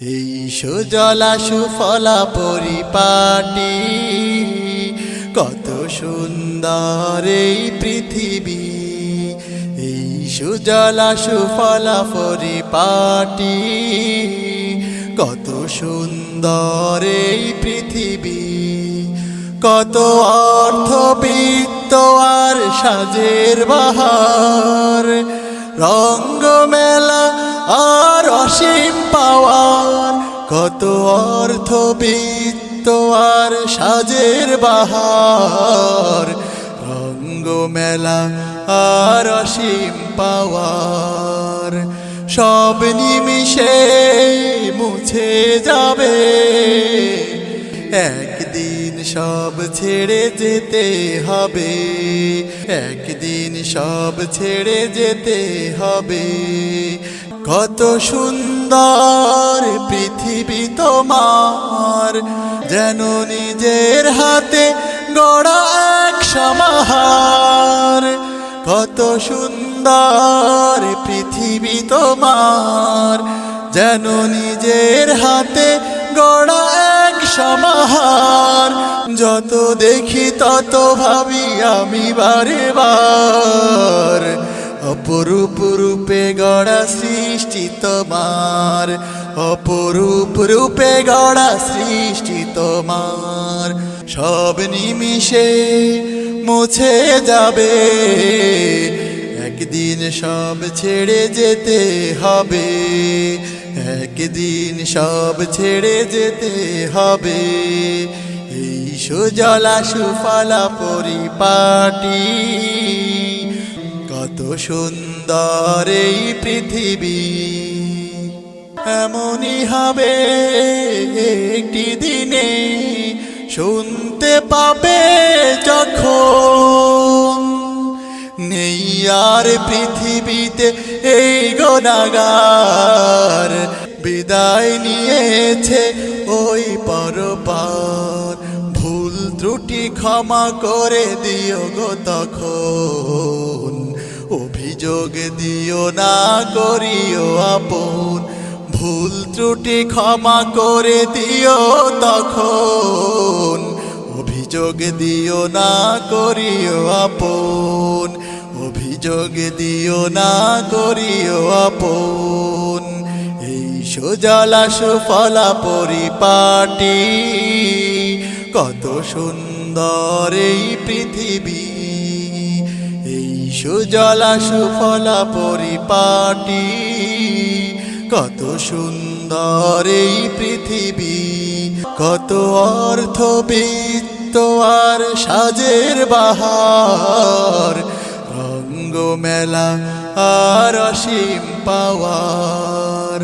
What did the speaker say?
এই সুজলা সুফলা পরিপাটি, কত সুন্দর এই পৃথিবী। এই সুজলা সুফলা পরিপাটি, কত সুন্দর এই পৃথিবী। কত অর্থবিত্ত আর সাজের বাহার রঙ্গ মেলা অসীম পাওয়ার, কত অর্থবিত্ত আর সাজের বাহার রঙ্গ মেলা আর অসীম পাওয়ার। সব নিমিষে মুছে যাবে, একদিন সব ছেড়ে যেতে হবে, একদিন সব ছেড়ে যেতে হবে। কত সুন্দর পৃথিবী তোমার, যেন নিজের হাতে গড়া এক সমাহার। কত সুন্দর পৃথিবী তোমার, যেন নিজের হাতে গড়া এক সমাহার। যত দেখি তত ভাবি আমি বারে বার। তোমার, অপরূপ রূপে গড়া সৃষ্টি তোমার। সব নিমিষে মুছে যাবে, একদিন সব ছেড়ে যেতে হবে, একদিন সব ছেড়ে যেতে হবে। এই সুজলা সুফলা পরিপাটি, কত সুন্দর এই পৃথিবী। এমনই হবে একটি দিনে শুনতে পাবে যখন নেই আর পৃথিবীতে এই গোনাগার বিদায় নিয়েছে ওই পরপার। ভুল ত্রুটি ক্ষমা করে দিও গো তখন, অভিযোগ দিও না, করিও আপন। ভুল ত্রুটি ক্ষমা করে দিও তখন। অভিযোগ দিও না করিও আপন। অভিযোগ দিও না করিও আপন। এই সুজলা সুফলা পরিপাটি। কত সুন্দর এই পৃথিবী। এই সুজলা সুফলা পরিপাটি। কত সুন্দর এই পৃথিবী কত অর্থবিত্ত আর সাজের বাহার রঙ্গ মেলা আর অসীম পাওয়ার।